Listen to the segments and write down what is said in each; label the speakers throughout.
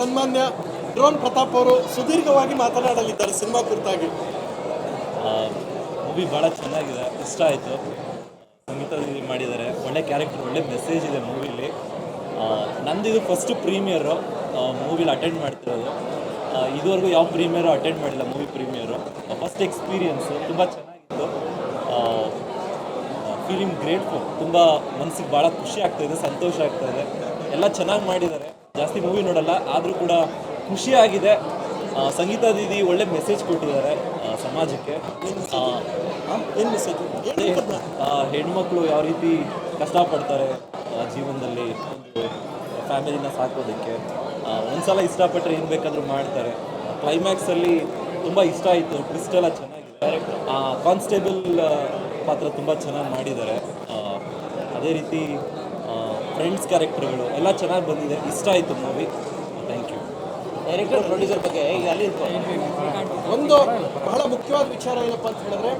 Speaker 1: ಸನ್ಮಾನ್ಯ ಡ್ರೋನ್ ಪ್ರತಾಪ್ ಅವರು ಸುದೀರ್ಘವಾಗಿ ಮಾತನಾಡಲಿದ್ದಾರೆ ಸಿನಿಮಾ ಕುರಿತಾಗಿ.
Speaker 2: ಮೂವಿ ಭಾಳ ಚೆನ್ನಾಗಿದೆ. ಇಷ್ಟ ಆಯಿತು. ಸಂಗೀತದಲ್ಲಿ ಮಾಡಿದ್ದಾರೆ. ಒಳ್ಳೆ ಕ್ಯಾರೆಕ್ಟರ್ ಒಳ್ಳೆ ಮೆಸೇಜ್ ಇದೆ ಮೂವಿಲಿ ನಂದು ಇದು ಫಸ್ಟ್ ಪ್ರೀಮಿಯರು ಮೂವಿಲಿ ಅಟೆಂಡ್ ಮಾಡ್ತಿರೋದು. ಇದುವರೆಗೂ ಯಾವ ಪ್ರೀಮಿಯರು ಅಟೆಂಡ್ ಮಾಡಿಲ್ಲ ಮೂವಿ ಪ್ರೀಮಿಯರು ಫಸ್ಟ್ ಎಕ್ಸ್ಪೀರಿಯನ್ಸು ತುಂಬ ಚೆನ್ನಾಗಿತ್ತು. ಫೀಲಿಂಗ್ ಗ್ರೇಟ್ಫುಲ್ ತುಂಬ ಮನಸ್ಸಿಗೆ ಭಾಳ ಖುಷಿ ಆಗ್ತಾಯಿದೆ ಸಂತೋಷ ಆಗ್ತಾಯಿದೆ ಎಲ್ಲ ಚೆನ್ನಾಗಿ ಮಾಡಿದ್ದಾರೆ. ಜಾಸ್ತಿ ಮೂವಿ ನೋಡಲ್ಲ, ಆದರೂ ಕೂಡ ಖುಷಿಯಾಗಿದೆ. ಸಂಗೀತಾ ದೀದಿ ಒಳ್ಳೆ ಮೆಸೇಜ್ ಕೊಟ್ಟಿದ್ದಾರೆ ಸಮಾಜಕ್ಕೆ.
Speaker 1: ಏನು ಮೆಸೇಜ್
Speaker 2: ಹೆಣ್ಮಕ್ಳು ಯಾವ ರೀತಿ ಕಷ್ಟಪಡ್ತಾರೆ ಜೀವನದಲ್ಲಿ ಫ್ಯಾಮಿಲಿನ ಸಾಕೋದಕ್ಕೆ. ಒಂದು ಸಲ ಇಷ್ಟಪಟ್ಟರೆ ಏನು ಬೇಕಾದರೂ ಮಾಡ್ತಾರೆ. ಕ್ಲೈಮ್ಯಾಕ್ಸಲ್ಲಿ ತುಂಬ ಇಷ್ಟ ಆಯಿತು ಟ್ವಿಸ್ಟ್ ಎಲ್ಲ ಚೆನ್ನಾಗಿದೆ. ಕಾನ್ಸ್ಟೇಬಲ್ ಪಾತ್ರ ತುಂಬ ಚೆನ್ನಾಗಿ ಮಾಡಿದ್ದಾರೆ. ಅದೇ ರೀತಿ ಫ್ರೆಂಡ್ಸ್ ಕ್ಯಾರೆಕ್ಟರ್ಗಳು ಎಲ್ಲ ಚೆನ್ನಾಗಿ ಬಂದಿದೆ. ಇಷ್ಟ ಆಯಿತು movie thank you
Speaker 3: director producer ಬಗ್ಗೆ ಈಗ ಅಲ್ಲಿ
Speaker 1: ಒಂದು ಬಹಳ ಮುಖ್ಯವಾದ ವಿಚಾರ ಏನಪ್ಪ ಅಂತ ಹೇಳಿದ್ರೆ,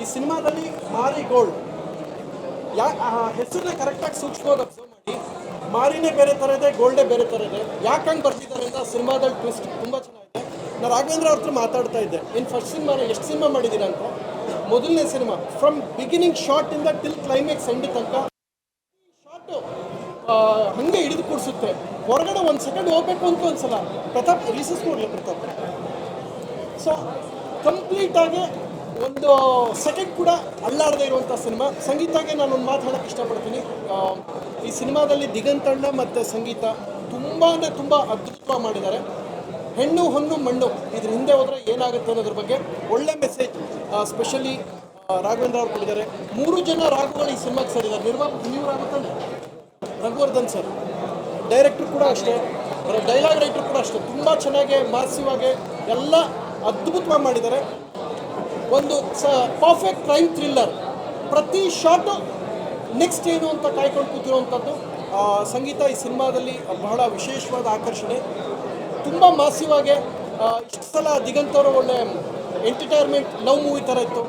Speaker 1: ಈ ಸಿನಿಮಾದಲ್ಲಿ ಮಾರಿ ಗೋಲ್ಡ್. ಯಾ ಹೆಸರನ್ನ ಕರೆಕ್ಟಾಗಿ ಸೂಕ್ಷ್ಮವಾಗಿ ಅಬ್ಸರ್ವ್ ಮಾಡಿ. ಮಾರಿನೇ ಬೇರೆ ಥರ ಇದೆ, ಗೋಲ್ಡೇ ಬೇರೆ ಥರ ಇದೆ. ಯಾಕೆ ಹಂಗೆ ಬರ್ತಿದ್ದಾರೆ ಅಂತ ಸಿನಿಮಾದಲ್ಲಿ ಟ್ವಿಸ್ಟ್ ತುಂಬ ಚೆನ್ನಾಗಿದೆ. ನಾನು ರಾಘವೇಂದ್ರ ಅವ್ರ ಹತ್ರ ಮಾತಾಡ್ತಾ ಇದ್ದೆ. ಇನ್ ಫಸ್ಟ್ ಸಿನಿಮಾನ ಎಷ್ಟು ಸಿನಿಮಾ ಮಾಡಿದ್ದೀರಾ ಅಂತ. ಮೊದಲನೇ ಸಿನಿಮಾ ಫ್ರಮ್ ಬಿಗಿನಿಂಗ್ ಶಾರ್ಟ್ ಇಂದ ಟಿಲ್ ಕ್ಲೈಮ್ಯಾಕ್ಸ್ ಎಂಡ್ ತನಕ ಹಂಗೆ ಹಿಡಿದು ಕೊಡಿಸುತ್ತೆ. ಹೊರಗಡೆ ಒಂದು ಸೆಕೆಂಡ್ ಹೋಗ್ಬೇಕು ಅಂತ ಒಂದ್ಸಲ. ಪ್ರತಾಪ್ ರೀಸಸ್ ನೋಡಲಿ ಪ್ರತಾಪ್ ಸೊ ಕಂಪ್ಲೀಟಾಗಿ ಒಂದು ಸೆಕೆಂಡ್ ಕೂಡ ಅಲ್ಲಾಡದೇ ಇರುವಂಥ ಸಿನಿಮಾ ಸಂಗೀತಾಗೆ ನಾನು ಒಂದು ಮಾತು ಹೇಳಕ್ಕೆ ಇಷ್ಟಪಡ್ತೀನಿ. ಈ ಸಿನಿಮಾದಲ್ಲಿ ದಿಗಂತಣ್ಣ ಮತ್ತು ಸಂಗೀತ ತುಂಬ ಅಂದರೆ ತುಂಬ ಅದ್ಭುತವಾಗಿ ಮಾಡಿದ್ದಾರೆ. ಹೆಣ್ಣು ಹೊಣ್ಣು ಮಣ್ಣು ಇದ್ರ ಹಿಂದೆ ಹೋದರೆ ಏನಾಗುತ್ತೆ ಅನ್ನೋದ್ರ ಬಗ್ಗೆ ಒಳ್ಳೆ ಮೆಸೇಜ್ ಸ್ಪೆಷಲಿ ರಾಘವೇಂದ್ರ ಅವರು ಕೊಟ್ಟಿದ್ದಾರೆ. ಮೂರು ಜನ ರಾಘುಗಳು ಈ ಸಿನಿಮಾಗೆ ಸೇರಿದ್ದಾರೆ. ನಿರ್ಮಾಪಕ ನೀವು ರಾಘುತ್ತಾನೆ ರಘುವರ್ಧನ್ ಸರ್. ಡೈರೆಕ್ಟರ್ ಕೂಡ ಅಷ್ಟೇ. ಡೈಲಾಗ್ ರೈಟರ್ ಕೂಡ ಅಷ್ಟೇ. ತುಂಬ ಚೆನ್ನಾಗಿ ಮಾಸಿವಾಗಿ ಎಲ್ಲ ಅದ್ಭುತವಾಗಿ ಮಾಡಿದ್ದಾರೆ. ಒಂದು ಸ ಪರ್ಫೆಕ್ಟ್ ಕ್ರೈಮ್ ಥ್ರಿಲ್ಲರ್ ಪ್ರತಿ ಶಾಟು ನೆಕ್ಸ್ಟ್ ಏನು ಅಂತ ಕಾಯ್ಕೊಂಡು ಕೂತಿರುವಂಥದ್ದು ಸಂಗೀತ ಈ ಸಿನಿಮಾದಲ್ಲಿ ಬಹಳ ವಿಶೇಷವಾದ ಆಕರ್ಷಣೆ. ತುಂಬ ಮಾಸಿವಾಗಿ ಇಷ್ಟು ಸಲ ದಿಗಂತವರು ಒಳ್ಳೆ ಎಂಟರ್ಟೈನ್ಮೆಂಟ್ ಲವ್ ಮೂವಿ ಥರ ಇತ್ತು.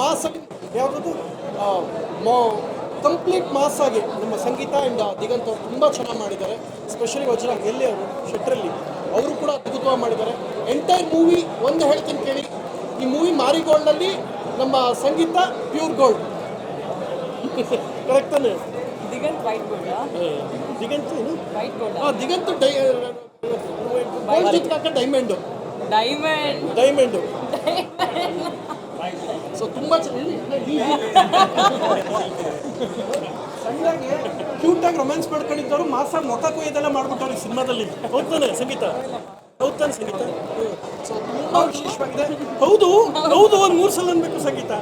Speaker 1: ಮಾಸ್ ಯಾವುದದು? ಕಂಪ್ಲೀಟ್ ಮಾಸ್ ಆಗಿ ನಮ್ಮ ಸಂಗೀತ ಆ್ಯಂಡ್ ದಿಗಂತ್ ಅವರು ತುಂಬ ಚೆನ್ನಾಗಿ ಮಾಡಿದ್ದಾರೆ. ಸ್ಪೆಷಲಿ ವಜ್ರ ಎಲ್ಲಿ ಅವರು ಶೆಟ್ರಲ್ಲಿ ಅವರು ಕೂಡ ಅದ್ಭುತವಾಗಿ ಮಾಡಿದ್ದಾರೆ. ಎಂಟೈರ್ ಮೂವಿ ಒಂದು ಹೇಳ್ತೀನಿ ಕೇಳಿ ಈ ಮೂವಿ ಮಾರಿಗೋಲ್ಡಲ್ಲಿ ನಮ್ಮ ಸಂಗೀತ ಪ್ಯೂರ್ ಗೋಲ್ಡ್ ಕರೆಕ್ಟ್ ತಾನೆ?
Speaker 4: ದಿಗಂತ್ ವೈಟ್ ಗೋಲ್ಡ್
Speaker 1: ದಿಗಂತ್ ಏನು?
Speaker 4: ವೈಟ್ ಗೋಲ್ಡ್
Speaker 1: ಹಾಂ ದಿಗಂತ್ ಡೈ ಗೋಲ್ಡ್ ಜೊತೆಗೆ ಡೈಮಂಡು
Speaker 4: ಡೈಮಂಡ್
Speaker 1: ಡೈಮಂಡು ಸೊ ತುಂಬ ಸಣ್ಣಾಗಿ ಕ್ಯೂಟಾಗಿ ರೊಮ್ಯಾನ್ಸ್ ಮಾಡ್ಕೊಂಡಿದ್ದವರು ಮಾಸ ಮೊಕ ಕೊಯ್ಯದೆಲ್ಲ ಮಾಡ್ಬಿಟ್ಟವ್ರು ಈ ಸಿನಿಮಾದಲ್ಲಿ. ಹೌದಾನೆ ಸಂಗೀತ? ಹೌದಾನೆ ಸಂಗೀತ? ಸೊ ತುಂಬ ವಿಶೇಷವಾಗಿದೆ. ಹೌದು ಹೌದು ಒಂದು ಮೂರು ಸಲ ಅನ್ಬೇಕು ಸಂಗೀತ.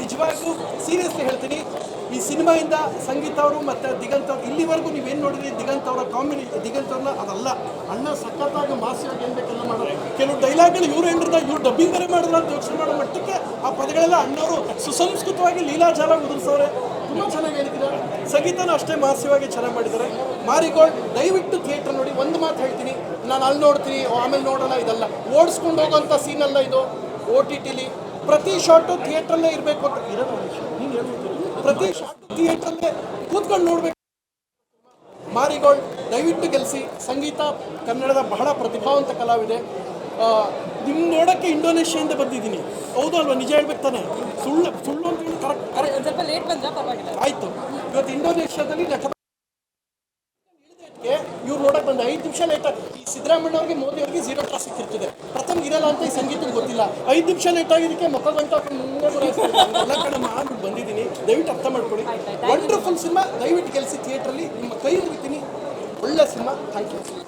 Speaker 1: ನಿಜವಾಗ್ಲೂ ಸೀರಿಯಸ್ಲಿ ಹೇಳ್ತೀನಿ. ಈ ಸಿನಿಮಾಯಿಂದ ಸಂಗೀತ ಅವರು ಮತ್ತು ದಿಗಂತ್ ಅವರು, ಇಲ್ಲಿವರೆಗೂ ನೀವೇನು ನೋಡಿದ್ರಿ? ದಿಗಂತ್ ಅವರ ಕಾಮಿಡಿ ದಿಗಂತ್ ಅವ್ರನ್ನ ಅದಲ್ಲ. ಅಣ್ಣ ಸಖತ್ತಾಗಿ ಮಾಸಿಯಾಗಿ ಏನು ಬೇಕೆಲ್ಲ ಮಾಡೋದು ಕೆಲವು ಡೈಲಾಗ್ಗಳು ಇವ್ರು ಹೇಳಿದ್ರೆ ಇವ್ರು ಡಬ್ಬಿಂಗ್ ಬೇರೆ ಮಾಡಿದ್ರು ಅಂತ ಯೋಚನೆ ಮಾಡೋ ಮಟ್ಟಕ್ಕೆ ಆ ಪದಗಳೆಲ್ಲ ಅಣ್ಣವರು ಸುಸಂಸ್ಕೃತವಾಗಿ ಲೀಲಾಜಾಲ ಉದುರಿಸೋರೆ ತುಂಬ ಚೆನ್ನಾಗಿ ಹೇಳಿದ್ದಾರೆ ಸಂಗೀತನ ಅಷ್ಟೇ ಮಾಸ್ಯವಾಗಿ ಚೆನ್ನಾಗಿ ಮಾಡಿದ್ದಾರೆ. ಮಾರಿಗೋಲ್ಡ್ ದಯವಿಟ್ಟು ಥಿಯೇಟರ್ ನೋಡಿ, ಒಂದು ಮಾತು ಹೇಳ್ತೀನಿ. ನಾನು ಅಲ್ಲಿ ನೋಡ್ತೀನಿ ಆಮೇಲೆ ನೋಡೋಣ, ಇದಲ್ಲ. ಓಡಿಸ್ಕೊಂಡು ಹೋಗೋಂಥ ಸೀನಲ್ಲ ಇದು. ಓ ಟಿ ಟಿಲಿ ಪ್ರತಿ ಶಾಟು ಥಿಯೇಟ್ರಲ್ಲೇ ಇರಬೇಕು ಅಂತ. ಇರೋದು ನೀನು ಹೇಳ್ಬಿಟ್ಟು. ಪ್ರತಿ ಥಿಯೇಟ್ರಲ್ಲೇ ಕೂತ್ಕೊಂಡು ನೋಡ್ಬೇಕು. ಮಾರಿಗೋಲ್ಡ್ ದಯವಿಟ್ಟು ಗೆಲ್ಲಿಸಿ ಸಂಗೀತ ಕನ್ನಡದ ಬಹಳ ಪ್ರತಿಭಾವಂತ ಕಲಾವಿದೆ. ನಿಮ್ಮ ನೋಡೋಕ್ಕೆ ಇಂಡೋನೇಷ್ಯಾದಿಂದ ಬಂದಿದ್ದೀನಿ. ಹೌದು ಅಲ್ವಾ? ನಿಜ ಹೇಳ್ಬೇಕು ತಾನೆ. ಸುಳ್ಳು ಸುಳ್ಳು ಅಂತ ಹೇಳಿ ಕರೆಕ್ಟ್ ಕರೆಕ್ಟ್. ಆಯಿತು. ಇವತ್ತು ಇಂಡೋನೇಷ್ಯಾದಲ್ಲಿ ನಟ ನೋಡಕ್ ಬಂದ ಐದು ನಿಮಿಷ ಲೇಟ್ ಈ ಸಿದ್ದರಾಮಯ್ಯ ಅವ್ರಿಗೆ ಮೋದಿ ಅವ್ರಿಗೆ ಜೀರೋ ಟ್ರಾಫಿಕ್ ಸಿಕ್ಕಿರ್ತದೆ. ಪ್ರಥಮ ಇರಲ್ಲ ಅಂತ ಈ ಸಂಗೀತ ಗೊತ್ತಿಲ್ಲ. ಐದು ನಿಮಿಷ ಲೇಟ್ ಆಗಿದ್ದಕ್ಕೆ ಮುಖ ಗಂಟ ಎಲ್ಲ ಕಡೆ ನಾನು ಬಂದಿದ್ದೀನಿ. ದಯವಿಟ್ಟು ಅರ್ಥ ಮಾಡ್ಕೊಳ್ಳಿ. ವಂಡರ್ಫುಲ್ ಸಿನಿಮಾ ದಯವಿಟ್ಟು ಗೆಲ್ಲಿಸಿ ಥಿಯೇಟ್ರಲ್ಲಿ ನಿಮ್ಮ ಕೈ ಹಿಡಿತೀನಿ ಒಳ್ಳೆ ಸಿನಿಮಾ. Thank you